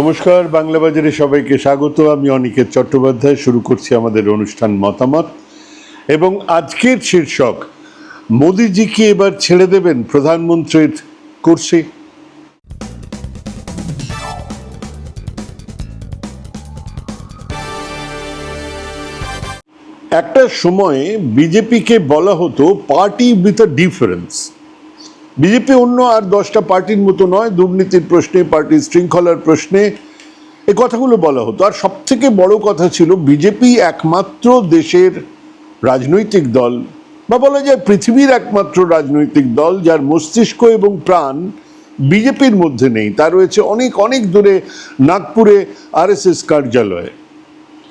নমস্কার, বাংলা বাজারে সবাইকে স্বাগত। আমি অনিকেত চট্টোপাধ্যায়, শুরু করছি আমাদের অনুষ্ঠান মতামত। এবং আজকের শীর্ষক, মোদিজি কি এবার ছেড়ে দেবেন প্রধানমন্ত্রীর কুর্সি? একটা সময়ে বিজেপিকে বলা হতো party with a difference BJP অন্য আর দশটা পার্টির মতো নয়, দুর্নীতির প্রশ্নে, পার্টির শৃঙ্খলার প্রশ্নে। এ কথাগুলো বলা হতো। আর সব থেকে বড় কথা ছিল, বিজেপি একমাত্র দেশের রাজনৈতিক দল, বা বলা যায় পৃথিবীর একমাত্র রাজনৈতিক দল, যার মস্তিষ্ক এবং প্রাণ বিজেপির মধ্যে নেই। তা রয়েছে অনেক অনেক দূরে নাগপুরে আরএসএস কার্যালয়ে,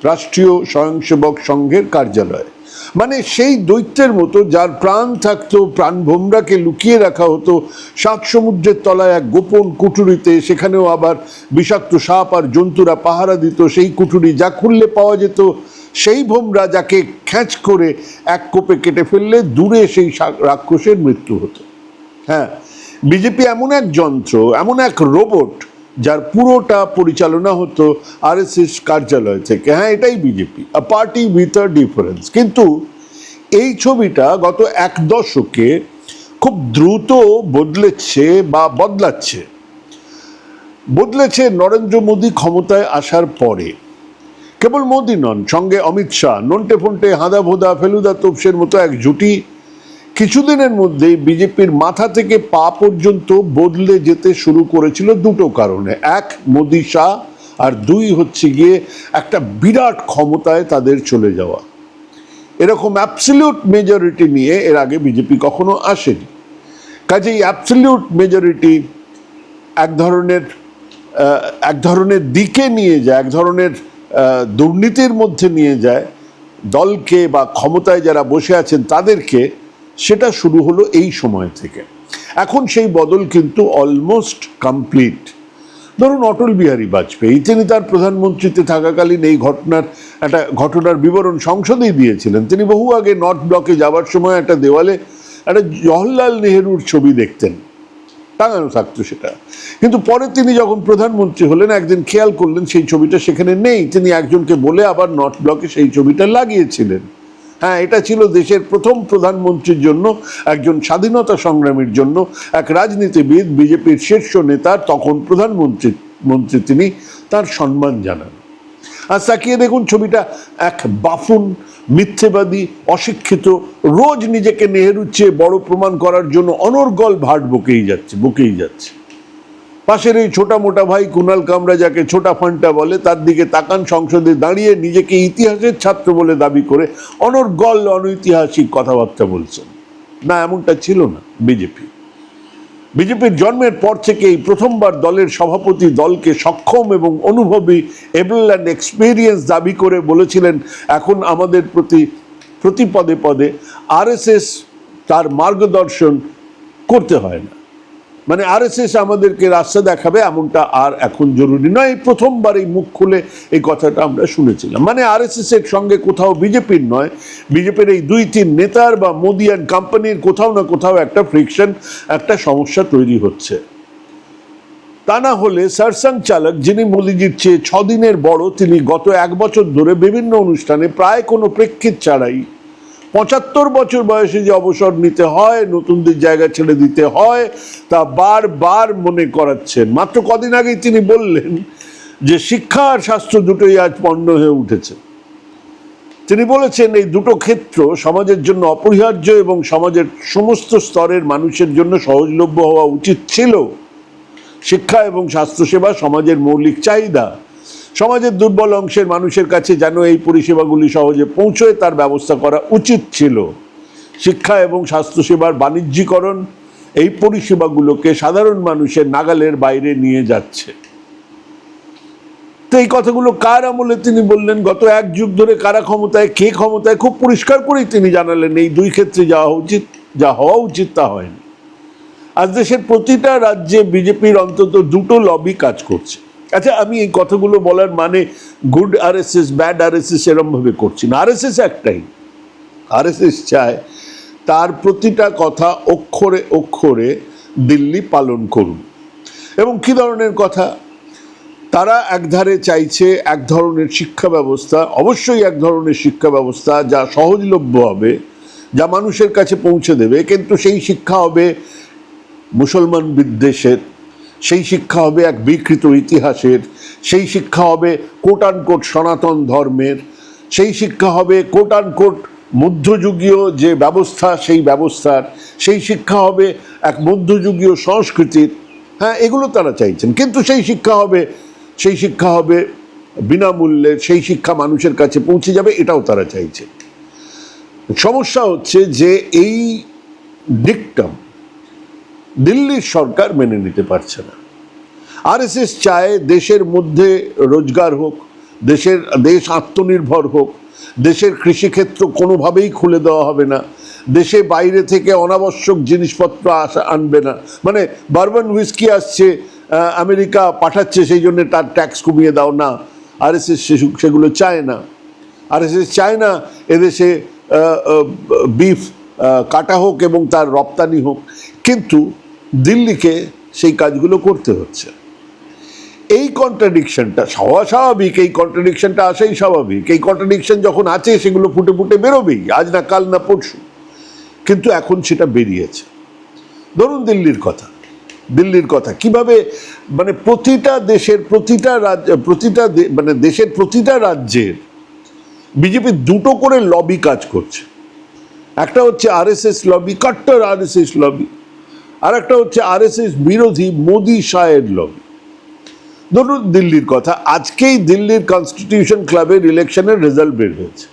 রাষ্ট্রীয় স্বয়ংসেবক সংঘের কার্যালয়। মানে সেই দৈত্যের মতো যার প্রাণ থাকতো, প্রাণ ভোমরাকে লুকিয়ে রাখা হতো, সাত সমুদ্রের তলায় এক গোপন কুটুরিতে সেখানেও আবার বিষাক্ত সাপ আর জন্তুরা পাহারা দিত, সেই কুটুরি যা খুললে পাওয়া যেত, সেই ভোমরা যাকে খ্যাঁচ করে এক কোপে কেটে ফেললে দূরে সেই রাক্ষসের মৃত্যু হতো। হ্যাঁ বিজেপি এমন এক যন্ত্র, এমন এক রোবট যার পুরোটা পরিচালনা হতো আরএসএস কার্যালয় থেকে। হ্যাঁ এটাই BJP a party with a difference কিন্তু এই ছবিটা গত এক দশকে খুব দ্রুত বদলেছে বা বদলাচ্ছে। বদলেছে নরেন্দ্র মোদী ক্ষমতায় আসার পরে। কেবল মোদী নন, সঙ্গে অমিত শাহ, নন্টে ফন্টে হাঁদা ভোদা ফেলুদা তোপসের মতো এক জুটি কিছুদিনের মধ্যেই বিজেপির মাথা থেকে পা পর্যন্ত বদলে যেতে শুরু করেছিল দুটো কারণে। এক, মোদি শাহ, আর দুই হচ্ছে গিয়ে একটা বিরাট ক্ষমতায় তাদের চলে যাওয়া। এরকম অ্যাবসলিউট মেজরিটি নিয়ে এর আগে বিজেপি কখনো আসেনি। কাজেই অ্যাবসলিউট মেজরিটি এক ধরনের এক ধরনের দিকে নিয়ে যায়, এক ধরনের দুর্নীতির মধ্যে নিয়ে যায়। দলকে বা ক্ষমতায় যারা বসে আছেন তাদেরকে সেটা শুরু হলো এই সময় থেকে। এখন সেই বদল কিন্তু অলমোস্ট কমপ্লিট ধরুন অটল বিহারী বাজপেয়ী, তিনি তার প্রধানমন্ত্রীতে থাকাকালীন এই ঘটনার একটা ঘটনার বিবরণ সংসদেই দিয়েছিলেন। তিনি বহু আগে নর্থ ব্লকে যাওয়ার সময় একটা দেওয়ালে একটা জওহরলাল নেহেরুর ছবি দেখতেন। টাঙানো থাকতো সেটা। কিন্তু পরে তিনি যখন প্রধানমন্ত্রী হলেন, একদিন খেয়াল করলেন সেই ছবিটা সেখানে নেই। তিনি একজনকে বলে আবার নর্থ ব্লকে সেই ছবিটা লাগিয়েছিলেন। হ্যাঁ এটা ছিল দেশের প্রথম প্রধানমন্ত্রীর জন্য, একজন স্বাধীনতা সংগ্রামীর জন্য এক রাজনীতিবিদ, বিজেপির শীর্ষ নেতার তখন প্রধানমন্ত্রী, মন্ত্রী তিনি, তার সম্মান জানান। আর তাকিয়ে দেখুন ছবিটা, এক বাফুন, মিথ্যেবাদী, অশিক্ষিত, রোজ নিজেকে নেহেরুর চেয়ে বড় প্রমাণ করার জন্য অনর্গল ভাট বকেই যাচ্ছে বকেই যাচ্ছে। পাশের এই ছোটা মোটা ভাই কুনাল কামরা যাকে ছোটা ফান্টা বলে, তার দিকে তাকান সংসদে দাঁড়িয়ে নিজেকে ইতিহাসের ছাত্র বলে দাবি করে অনর্গল অনৈতিহাসিক কথাবার্তা বলছেন। না, এমনটা ছিল না বিজেপি। বিজেপির জন্মের পর থেকে এই প্রথমবার দলের সভাপতি দলকে সক্ষম এবং অনুভবী এবল অ্যান্ড এক্সপিরিয়েন্স দাবি করে বলেছিলেন, এখন আমাদের প্রতি প্রতি পদে পদে আরএসএস তার মার্গদর্শন করতে হয় না। মানে আরএসএস আমাদেরকে রাস্তা দেখাবে, এমনটা আর এখন জরুরি নয়। প্রথমবার এই মুখ খুলে এই কথাটা আমরা শুনেছিলাম। মানে আরএসএস এর সঙ্গে কোথাও বিজেপির নয়, বিজেপির এই দুই তিন নেতার বা মোদি অ্যান্ড কোম্পানির কোথাও না কোথাও একটা ফ্রিকশন একটা সমস্যা তৈরি হচ্ছে। তা না হলে সারসাং চালক যিনি মোদিজির চেয়ে ছদিনের বড়, তিনি গত এক বছর ধরে বিভিন্ন অনুষ্ঠানে প্রায় কোনো প্রেক্ষিত ছাড়াই পঁচাত্তর বছর বয়সে যে অবসর নিতে হয়, নতুনদের জায়গা ছেড়ে দিতে হয়, তা বারবার মনে করাচ্ছেন। মাত্র কদিন আগেই তিনি বললেন যে শিক্ষা আর স্বাস্থ্য দুটোই আজ পণ্য হয়ে উঠেছে। তিনি বলেছেন, এই দুটো ক্ষেত্র সমাজের জন্য অপরিহার্য এবং সমাজের সমস্ত স্তরের মানুষের জন্য সহজলভ্য হওয়া উচিত ছিল। শিক্ষা এবং স্বাস্থ্যসেবা সমাজের মৌলিক চাহিদা সমাজের দুর্বল অংশের মানুষের কাছে যেন এই পরিষেবাগুলি সহজে পৌঁছয়, তার ব্যবস্থা করা উচিত ছিল। শিক্ষা এবং স্বাস্থ্যসেবার বাণিজ্যিকরণ এই পরিষেবাগুলোকে সাধারণ মানুষের নাগালের বাইরে নিয়ে যাচ্ছে। তো এই কথাগুলো কার আমলে তিনি বললেন? গত এক যুগ ধরে কারা ক্ষমতায়, কে ক্ষমতায়, খুব পরিষ্কার করেই তিনি জানালেন, এই দুই ক্ষেত্রে যাওয়া উচিত, যা হওয়া উচিত তা হয়নি। আজ দেশের প্রতিটা রাজ্যে বিজেপির অন্তত দুটো লবি কাজ করছে। আচ্ছা আমি এই কথাগুলো বলার মানে good R S S bad R S S এরমভাবে করছি না। আর এস এস একটাই। আর এস এস চায় তার প্রতিটা কথা অক্ষরে অক্ষরে দিল্লি পালন করুন। এবং কি ধরনের কথা? তারা একধারে চাইছে এক ধরনের শিক্ষা ব্যবস্থা, অবশ্যই এক ধরনের শিক্ষা ব্যবস্থা যা সহজলভ্য হবে, যা মানুষের কাছে পৌঁছে দেবে, কিন্তু সেই শিক্ষা হবে মুসলমান বিদ্বেষের সেই শিক্ষা হবে এক বিকৃত ইতিহাসের, সেই শিক্ষা হবে কোটান কোট সনাতন ধর্মের, সেই শিক্ষা হবে কোটান কোট মধ্যযুগীয় যে ব্যবস্থা, সেই ব্যবস্থার, সেই শিক্ষা হবে এক মধ্যযুগীয় সংস্কৃতির। হ্যাঁ এগুলো তারা চাইছেন। কিন্তু সেই শিক্ষা হবে, সেই শিক্ষা হবে বিনামূল্যে, সেই শিক্ষা মানুষের কাছে পৌঁছে যাবে, এটাও তারা চাইছে। সমস্যা হচ্ছে যে এই ডিকটাম দিল্লির সরকার মেনে নিতে পারছে না। আরএসএস চায় দেশের মধ্যে রোজগার হোক, দেশের, দেশ আত্মনির্ভর হোক, দেশের কৃষিক্ষেত্র কোনোভাবেই খুলে দেওয়া হবে না, দেশে বাইরে থেকে অনাবশ্যক জিনিসপত্র আসা, আনবে না। মানে বারবান হুইস্কি আসছে আমেরিকা পাঠাচ্ছে, সেই জন্য তার ট্যাক্স কমিয়ে দাও না। আরএসএস সেগুলো চায় না। আরএসএস চায় না এদেশে বিফ কাটা হোক এবং তার রপ্তানি হোক। কিন্তু দিল্লিকে সেই কাজগুলো করতে হচ্ছে। এই কন্ট্রাডিকশনটা স্বাভাবিক, এই কন্ট্রাডিকশনটা আসাই স্বাভাবিক। এই কন্ট্রাডিকশন যখন আছে, সেগুলো ফুটে ফুটে বেরোবেই, আজ না কাল না পরশু। কিন্তু এখন সেটা বেরিয়েছে। ধরুন দিল্লির কথা। দিল্লির কথা। কীভাবে মানে প্রতিটা দেশের প্রতিটা রাজ্য, প্রতিটা মানে দেশের প্রতিটা রাজ্যের বিজেপি দুটো করে লবি কাজ করছে। একটা হচ্ছে আরএসএস লবি কট্টর আরএসএস লবি আর একটা হচ্ছে আরএসএস বিরোধী মোদি শাহের লবি। ধরুন দিল্লির কথা, আজকেই দিল্লির কনস্টিটিউশন ক্লাবের ইলেকশনের রেজাল্ট বের হয়েছে।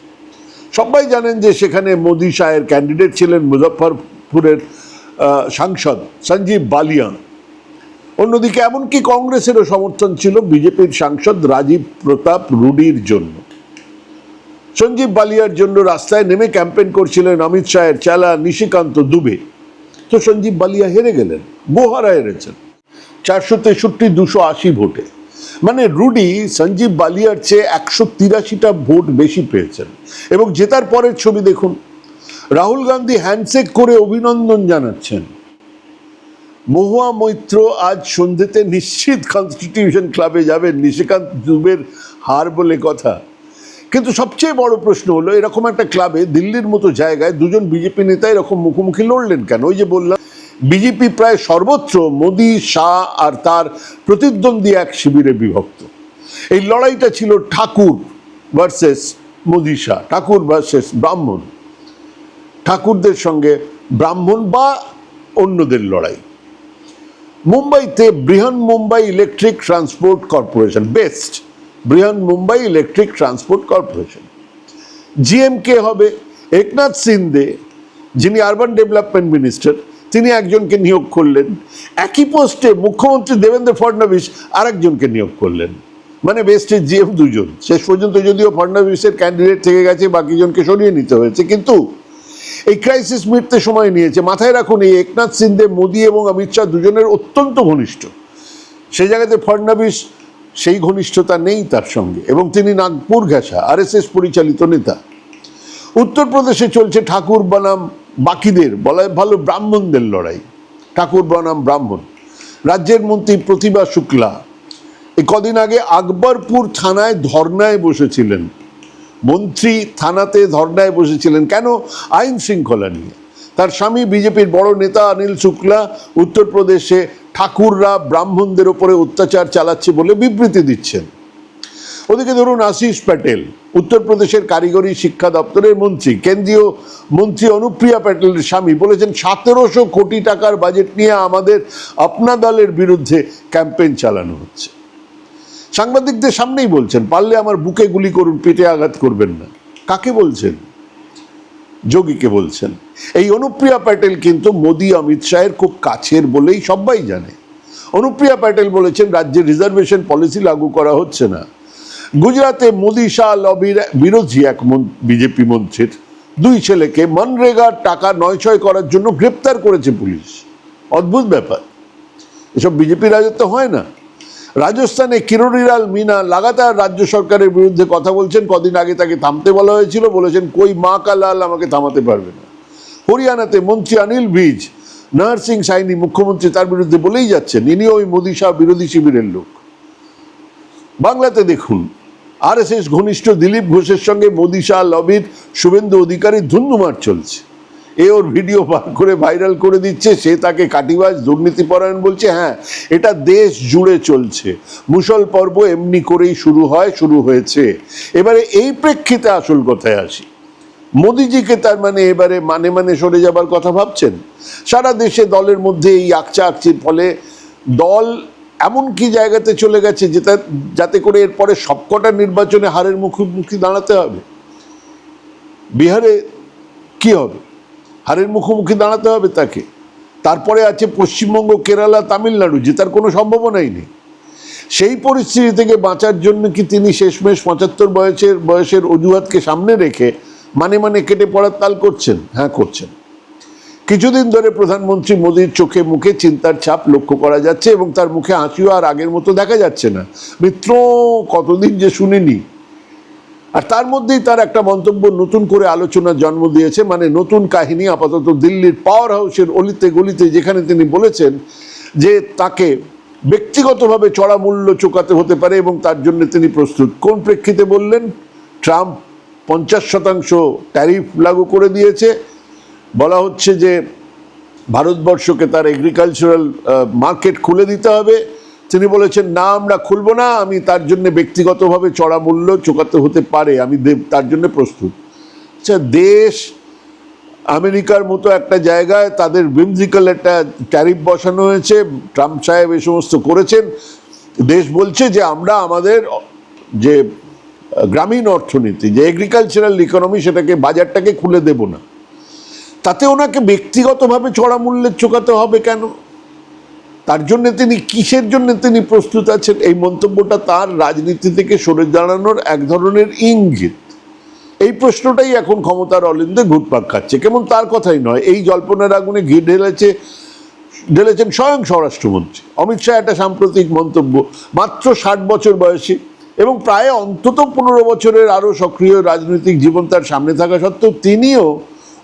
সবাই জানেন যে সেখানে মোদি শাহের ক্যান্ডিডেট ছিলেন মুজফ্ফরপুরের সাংসদ সঞ্জীব বালিয়া অন্যদিকে এমনকি কংগ্রেসেরও সমর্থন ছিল বিজেপির সাংসদ রাজীব প্রতাপ রুডির জন্য। সঞ্জীব বালিয়ার জন্য রাস্তায় নেমে ক্যাম্পেইন করছিলেন অমিত শাহের চালা নিশিকান্ত দুবে। তো সঞ্জীব বালিয়া হেরে গেলেন গোহারা হেরেছেন চারশো তেষট্টি, দুশো আশি ভোটে। মানে রুডি সঞ্জীব বালিয়ার চেয়ে একশো তিরাশিটা ভোট বেশি পেয়েছেন। এবং জেতার পরের ছবি দেখুন, রাহুল গান্ধী হ্যান্ডশেক করে অভিনন্দন জানাচ্ছেন। মহুয়া মৈত্র আজ সন্ধ্যেতে নিশ্চিত কনস্টিটিউশন ক্লাবে যাবেন, নিশিকান্ত দুবের হার বলে কথা। কিন্তু সবচেয়ে বড় প্রশ্ন হলো, এরকম একটা ক্লাবে দিল্লির মতো জায়গায় দুজন বিজেপি নেতা এরকম মুখোমুখি লড়লেন কেন? ওই যে বললাম বিজেপি প্রায় সর্বত্র মোদি, শাহ আর তার প্রতিদ্বন্দ্বী এক শিবিরে বিভক্ত। এই লড়াইটা ছিল ঠাকুর ভার্সেস মোদি শাহ, ঠাকুর ভার্সেস ব্রাহ্মণ। ঠাকুরদের সঙ্গে ব্রাহ্মণ বা অন্যদের লড়াই। মুম্বাইতে Brihan Mumbai electric transport corporation, BEST. Brihan Mumbai electric transport corporation. জিএমকে হবে একনাথ সিন্দে, যিনি আরবান ডেভেলপমেন্ট মিনিস্টার তিনি একজনকে নিয়োগ করলেন। একই পোস্টে মুখ্যমন্ত্রী দেবেন্দ্র ফডনবিস আরেকজনকে নিয়োগ করলেন। মানে বেস্টের জিএম দুজন। শেষ পর্যন্ত যদিও ফডনবিসের ক্যান্ডিডেট থেকে গেছে, বাকিজনকে সরিয়ে নিতে হয়েছে। কিন্তু এই ক্রাইসিস মিটতে সময় নিয়েছে। মাথায় রাখুন, এই একনাথ সিন্ধে মোদী এবং অমিত শাহ দুজনের অত্যন্ত ঘনিষ্ঠ। সেই জায়গাতে ফডনবিস সেই ঘনিষ্ঠতা নেই তার সঙ্গে। এবং তিনি নাগপুর ঘেঁষা, আরএসএস পরিচালিত নেতা। উত্তরপ্রদেশে চলছে ঠাকুর বনাম বাকিদের, বলা ভালো ব্রাহ্মণদের লড়াই। ঠাকুর বনাম ব্রাহ্মণ। রাজ্যের মন্ত্রী প্রতিভা শুক্লা এই কদিন আগে আকবরপুর থানায় ধর্নায় বসেছিলেন। মন্ত্রী থানাতে ধর্নায় বসেছিলেন। কেন? আইন শৃঙ্খলা নিয়ে। তার স্বামী বিজেপির বড় নেতা অনিল শুক্লা উত্তরপ্রদেশে ঠাকুররা ব্রাহ্মণদের ওপরে অত্যাচার চালাচ্ছে বলে বিবৃতি দিচ্ছেন। ওদিকে ধরুন আশিস প্যাটেল, উত্তরপ্রদেশের কারিগরি শিক্ষা দপ্তরের মন্ত্রী, কেন্দ্রীয় মন্ত্রী অনুপ্রিয়া প্যাটেলের স্বামী বলেছেন, সতেরোশো কোটি টাকার বাজেট নিয়ে আমাদের আপনা দলের বিরুদ্ধে ক্যাম্পেইন চালানো হচ্ছে। সাংবাদিকদের সামনেই বলছেন, পারলে আমার বুকে গুলি করুন, পেটে আঘাত করবেন না। কাকে বলছেন? যোগীকে বলছেন, এই অনুপ্রিয়া প্যাটেল কিন্তু মোদি, অমিত শাহের খুব কাছের বলেই সবাই জানে। অনুপ্রিয়া প্যাটেল বলেছেন রাজ্যে রিজার্ভেশন পলিসি লাগু করা হচ্ছে না। গুজরাতে মোদি, শাহ, লবির বিরোধী এক বিজেপি মন্ত্রীর দুই ছেলেকে মনরেগার টাকা নয়ছয় করার জন্য গ্রেপ্তার করেছে পুলিশ। অদ্ভুত ব্যাপার। এসব বিজেপি রাজত্ব হয় না। রাজস্থানে কিরোরিলাল মিনা লাগাতার রাজ্য সরকারের বিরুদ্ধে কথা বলছেন। কদিন আগে তাকে থামতে বলা হয়েছিল। বলেছেন, কই মা কালাল আমাকে থামাতে পারবে না। হরিয়ানাতে মন্ত্রী অনিল ভিজ নার্সিং সাইনি মুখ্যমন্ত্রী তার বিরুদ্ধে বলেই যাচ্ছেন, ইনিও ওই মোদী শাহ বিরোধী শিবিরের লোক। বাংলাতে দেখুন, আরএসএস ঘনিষ্ঠ দিলীপ ঘোষের সঙ্গে মোদি শাহ, লবির শুভেন্দু অধিকারী ধুন্ধুমার চলছে। এ ওর ভিডিও বার করে ভাইরাল করে দিচ্ছে, সে তাকে কাটিবাজ, দুর্নীতিপরায়ণ বলছে হ্যাঁ এটা দেশ জুড়ে চলছে। মুসল পর্ব এমনি করেই শুরু হয়, শুরু হয়েছে। এবারে এই প্রেক্ষিতে আসল কথায় আসি। মোদিজিকে তার মানে এবারে মানে মানে সরে যাবার কথা ভাবছেন? সারা দেশে দলের মধ্যে এই আকচা আকচির ফলে দল এমন কি জায়গাতে চলে গেছে যেটা, যাতে করে এরপরে সবকটা নির্বাচনে হারের মুখোমুখি দাঁড়াতে হবে? বিহারে কি হবে? হারের মুখোমুখি দাঁড়াতে হবে তাকে। তারপরে আছে পশ্চিমবঙ্গ, কেরালা, তামিলনাড়ু, জেতার কোনো সম্ভাবনাই নেই। সেই পরিস্থিতি থেকে বাঁচার জন্য কি তিনি শেষমেশ পঁচাত্তর বয়সের বয়সের অজুহাতকে সামনে রেখে মানে মানে কেটে পড়ার তাল করছেন? হ্যাঁ করছেন। কিছুদিন ধরে প্রধানমন্ত্রী মোদীর চোখে মুখে চিন্তার ছাপ লক্ষ্য করা যাচ্ছে এবং তার মুখে হাসিও আর আগের মতো দেখা যাচ্ছে না। মিত্র, কতদিন যে শুনিনি আর তার মধ্যেই তার একটা মন্তব্য নতুন করে আলোচনার জন্ম দিয়েছে মানে নতুন কাহিনী, আপাতত দিল্লির পাওয়ার হাউসের অলিতে গলিতে যেখানে তিনি বলেছেন যে তাকে ব্যক্তিগতভাবে চড়া মূল্য চোকাতে হতে পারে এবং তার জন্য তিনি প্রস্তুত। কোন প্রেক্ষিতে বললেন? ট্রাম্প পঞ্চাশ শতাংশ ট্যারিফ লাগু করে দিয়েছে। বলা হচ্ছে যে ভারতবর্ষকে তার এগ্রিকালচারাল মার্কেট খুলে দিতে হবে। তিনি বলেছেন, না, আমরা খুলব না, আমি তার জন্য ব্যক্তিগতভাবে চড়া মূল্য চোকাতে হতে পারে, আমি তার জন্য প্রস্তুত। আচ্ছা দেশ আমেরিকার মতো একটা জায়গায় তাদের বিমজিক্যাল একটা ট্যারিফ বসানো হয়েছে, ট্রাম্প সাহেব এই সমস্ত করেছেন। দেশ বলছে যে, আমরা আমাদের যে গ্রামীণ অর্থনীতি, যে এগ্রিকালচারাল ইকোনমি সেটাকে, বাজারটাকে খুলে দেব না। তাতে ওনাকে ব্যক্তিগতভাবে চড়া মূল্যের চোকাতে হবে কেন? তার জন্য তিনি, কিসের জন্য তিনি প্রস্তুত আছেন? এই মন্তব্যটা তার রাজনীতি থেকে সরে দাঁড়ানোর এক ধরনের ইঙ্গিত। এই প্রশ্নটাই এখন ক্ষমতার অলিন্দে ঘুটপাক খাচ্ছে। কেমন তার কথাই নয়, এই জল্পনার আগুনে ঘি ঢেলেছে, ঢেলেছেন স্বয়ং স্বরাষ্ট্রমন্ত্রী। অমিত শাহ একটা সাম্প্রতিক মন্তব্য, মাত্র ষাট বছর বয়সী এবং প্রায় অন্তত পনেরো বছরের আরও সক্রিয় রাজনৈতিক জীবন তার সামনে থাকা সত্ত্বেও তিনিও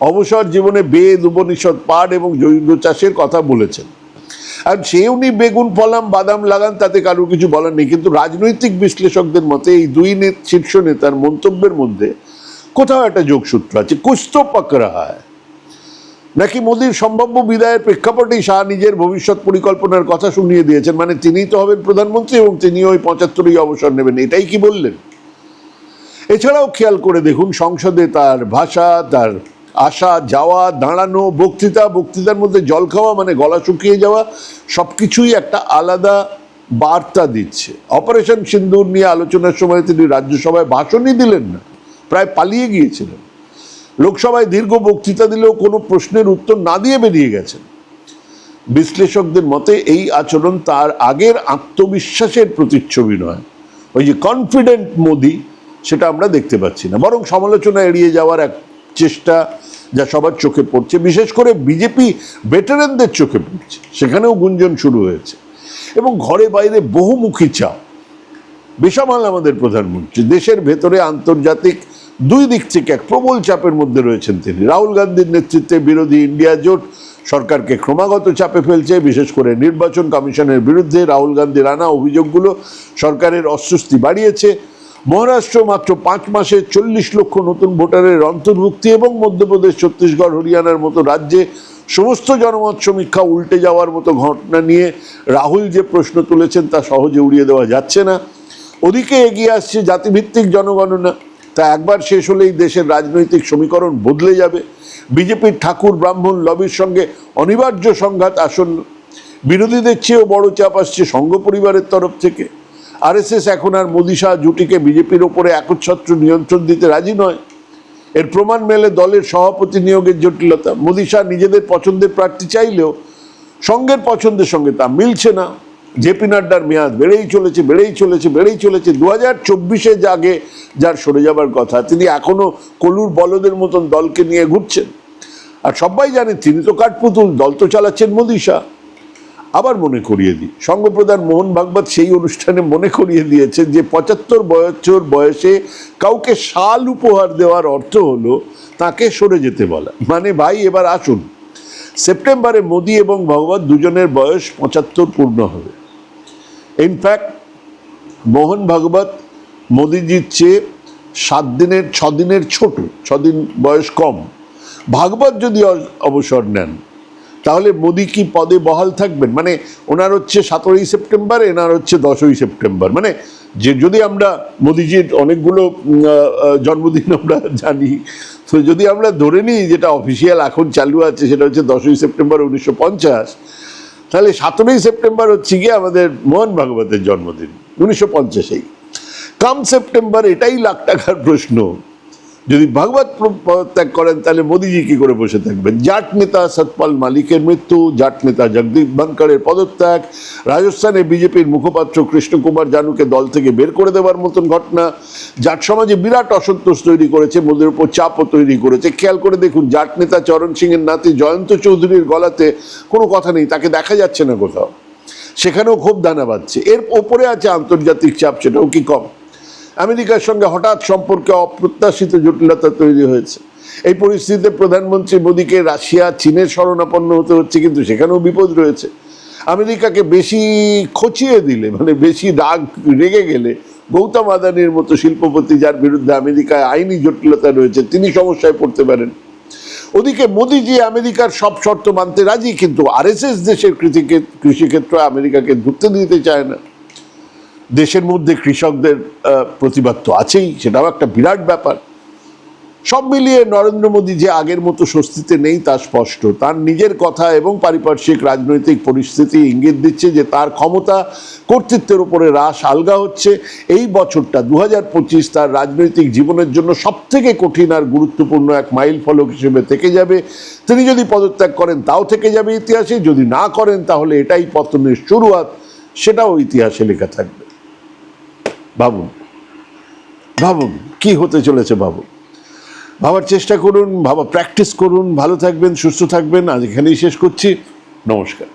অবসর জীবনে বেদ, উপনিষদ, পাঠ এবং জৈব চাষের কথা বলেছেন। আর সে উনি বেগুন, ফলাম, বাদাম লাগান, তাতে কারোর কিছু বলার নেই। কিন্তু রাজনৈতিক বিশ্লেষকদের মতে এই দুই শীর্ষ নেতার মন্তব্যের মধ্যে কোথাও একটা যোগসূত্র আছে। কুছ তো পাক রাহা হ্যায় নাকি মোদীর সম্ভাব্য বিদায়ের প্রেক্ষাপটেই শাহ নিজের ভবিষ্যৎ পরিকল্পনার কথা শুনিয়ে দিয়েছেন? মানে তিনিই তো হবেন প্রধানমন্ত্রী এবং তিনি ওই পঁচাত্তরই অবসর নেবেন। এটাই কি বললেন? এছাড়াও খেয়াল করে দেখুন, সংসদে তার ভাষা, তার আসা, যাওয়া, দাঁড়ানো, বক্তৃতা, বক্তৃতার মধ্যে জল খাওয়া মানে গলা শুকিয়ে যাওয়া সব কিছুই একটা আলাদা বার্তা দিচ্ছে। অপারেশন সিন্দুর নিয়ে আলোচনার সময় তিনি রাজ্যসভায় ভাষণই দিলেন না, প্রায় পালিয়ে গিয়েছিলেন। লোকসভায় দীর্ঘ বক্তৃতা দিলেও কোনো প্রশ্নের উত্তর না দিয়ে বেরিয়ে গেছেন। বিশ্লেষকদের মতে এই আচরণ তার আগের আত্মবিশ্বাসের প্রতিচ্ছবি নয়। ওই যে কনফিডেন্ট মোদি, সেটা আমরা দেখতে পাচ্ছি না। বরং সমালোচনা এড়িয়ে যাওয়ার এক চেষ্টা যা সবার চোখে পড়ছে, বিশেষ করে বিজেপি ভেটারেনদের চোখে পড়ছে, সেখানেও গুঞ্জন শুরু হয়েছে। এবং ঘরে বাইরে বহুমুখী চাপ। বেসামাল আমাদের প্রধানমন্ত্রী, দেশের ভেতরে আন্তর্জাতিক দুই দিক থেকে এক প্রবল চাপের মধ্যে রয়েছেন তিনি। রাহুল গান্ধীর নেতৃত্বে বিরোধী ইন্ডিয়া জোট সরকারকে ক্রমাগত চাপে ফেলছে, বিশেষ করে নির্বাচন কমিশনের বিরুদ্ধে রাহুল গান্ধীর আনা অভিযোগগুলো সরকারের অস্বস্তি বাড়িয়েছে। মহারাষ্ট্র মাত্র পাঁচ মাসে চল্লিশ লক্ষ নতুন ভোটারের অন্তর্ভুক্তি এবং মধ্যপ্রদেশ, ছত্তিশগড়, হরিয়ানার মতো রাজ্যে সমস্ত জনমত সমীক্ষা উল্টে যাওয়ার মতো ঘটনা নিয়ে রাহুল যে প্রশ্ন তুলেছেন তা সহজে উড়িয়ে দেওয়া যাচ্ছে না। ওদিকে এগিয়ে আসছে জাতিভিত্তিক জনগণনা। তা একবার শেষ হলেই দেশের রাজনৈতিক সমীকরণ বদলে যাবে। বিজেপির ঠাকুর ব্রাহ্মণ লবির সঙ্গে অনিবার্য সংঘাত আসন্ন। বিরোধীদের চেয়েও বড় চাপ আসছে সংঘ পরিবারের তরফ থেকে। আরএসএস এখন আর মোদি শাহ জুটিকে বিজেপির ওপরে একচ্ছত্র নিয়ন্ত্রণ দিতে রাজি নয়। এর প্রমাণ মেলে দলের সভাপতি নিয়োগের জটিলতা। মোদি শাহ নিজেদের পছন্দের প্রার্থী চাইলেও সঙ্গের পছন্দের সঙ্গে তা মিলছে না। জেপি নাড্ডার মেয়াদ বেড়েই চলেছে বেড়েই চলেছে বেড়েই চলেছে। দু হাজার চব্বিশে জাগে যার সরে যাবার কথা, তিনি এখনও কলুর বলদের মতন দলকে নিয়ে ঘুরছেন। আর সবাই জানে তিনি তো কাঠপুতুল, দল তো চালাচ্ছেন মোদি শাহ। আবার মনে করিয়ে দিই। সঙ্গপ্রধান মোহন ভাগবত সেই অনুষ্ঠানে মনে করিয়ে দিয়েছেন যে পঁচাত্তর বছর বয়সে কাউকে শাল উপহার দেওয়ার অর্থ হলো তাকে সরে যেতে বলা। মানে ভাই, এবার আসুন। সেপ্টেম্বরে মোদি এবং ভগবত দুজনের বয়স পঁচাত্তর পূর্ণ হবে। ইনফ্যাক্ট মোহন ভাগবত মোদিজির চেয়ে সাত দিনের, ছ দিনের ছোট ছদিন বয়স কম। ভাগবত যদি অবসর নেন তাহলে মোদি কি পদে বহাল থাকবেন? মানে ওনার হচ্ছে সতেরোই সেপ্টেম্বর, এনার হচ্ছে দশই সেপ্টেম্বর। মানে যে যদি আমরা মোদিজির অনেকগুলো জন্মদিন আমরা জানি, তো যদি আমরা ধরে নিই যেটা অফিসিয়াল এখন চালু আছে, সেটা হচ্ছে দশই সেপ্টেম্বর উনিশশো পঞ্চাশ, তাহলে সতেরোই সেপ্টেম্বর হচ্ছে গিয়ে আমাদের মোহন ভাগবতের জন্মদিন, উনিশশো পঞ্চাশেই। কাম সেপ্টেম্বর, এটাই লাখ টাকার প্রশ্ন। যদি ভাগবত পদত্যাগ করেন, তাহলে মোদিজি কি করে বসে থাকবেন? জাট নেতা সতপাল মালিকের মৃত্যু, জাট নেতা জগদীপ ধনকরের পদত্যাগ, রাজস্থানে বিজেপির মুখপাত্র কৃষ্ণকুমার জানুকে দল থেকে বের করে দেওয়ার মতন ঘটনা, জাট সমাজে বিরাট অসন্তোষ তৈরি করেছে, মোদের উপর চাপও তৈরি করেছে। খেয়াল করে দেখুন, জাট নেতা চরণ সিং এর নাতি জয়ন্ত চৌধুরীর গলাতে কোনো কথা নেই, তাকে দেখা যাচ্ছে না কোথাও। সেখানেও খুব দানা বাঁধছে। এর ওপরে আছে আন্তর্জাতিক চাপ, সেটাও কি কম? আমেরিকার সঙ্গে হঠাৎ সম্পর্কে অপ্রত্যাশিত জটিলতা তৈরি হয়েছে। এই পরিস্থিতিতে প্রধানমন্ত্রী মোদীকে রাশিয়া চীনের শরণাপন্ন হতে হচ্ছে, কিন্তু সেখানেও বিপদ রয়েছে। আমেরিকাকে বেশি খচিয়ে দিলে মানে বেশি রাগ রেগে গেলে, গৌতম আদানির মতো শিল্পপতি যার বিরুদ্ধে আমেরিকায় আইনি জটিলতা রয়েছে, তিনি সমস্যায় পড়তে পারেন। ওদিকে মোদিজি আমেরিকার সব শর্ত মানতে রাজি, কিন্তু আরএসএস দেশের কৃষিকে কৃষিক্ষেত্র আমেরিকাকে ঢুকতে দিতে চায় না। দেশের মধ্যে কৃষকদের প্রতিবাদ তো আছেই, সেটাও একটা বিরাট ব্যাপার। সব মিলিয়ে নরেন্দ্র মোদী যে আগের মতো স্বস্তিতে নেই তা স্পষ্ট। তার নিজের কথা এবং পারিপার্শ্বিক রাজনৈতিক পরিস্থিতি ইঙ্গিত দিচ্ছে যে তার ক্ষমতা কর্তৃত্বের উপরে হ্রাস আলগা হচ্ছে। এই বছরটা দু হাজার পঁচিশ, তার রাজনৈতিক জীবনের জন্য সবথেকে কঠিন আর গুরুত্বপূর্ণ এক মাইল ফলক হিসেবে থেকে যাবে। তিনি যদি পদত্যাগ করেন, তাও থেকে যাবে ইতিহাসে। যদি না করেন, তাহলে এটাই পতনের শুরুয়াত, সেটাও ইতিহাসে লেখা থাকবে। ভাবুন ভাবুন কি হতে চলেছে ভাবুন ভাবার চেষ্টা করুন, ভাবা প্র্যাকটিস করুন, ভালো থাকবেন, সুস্থ থাকবেন, আজ এখানেই শেষ করছি। নমস্কার।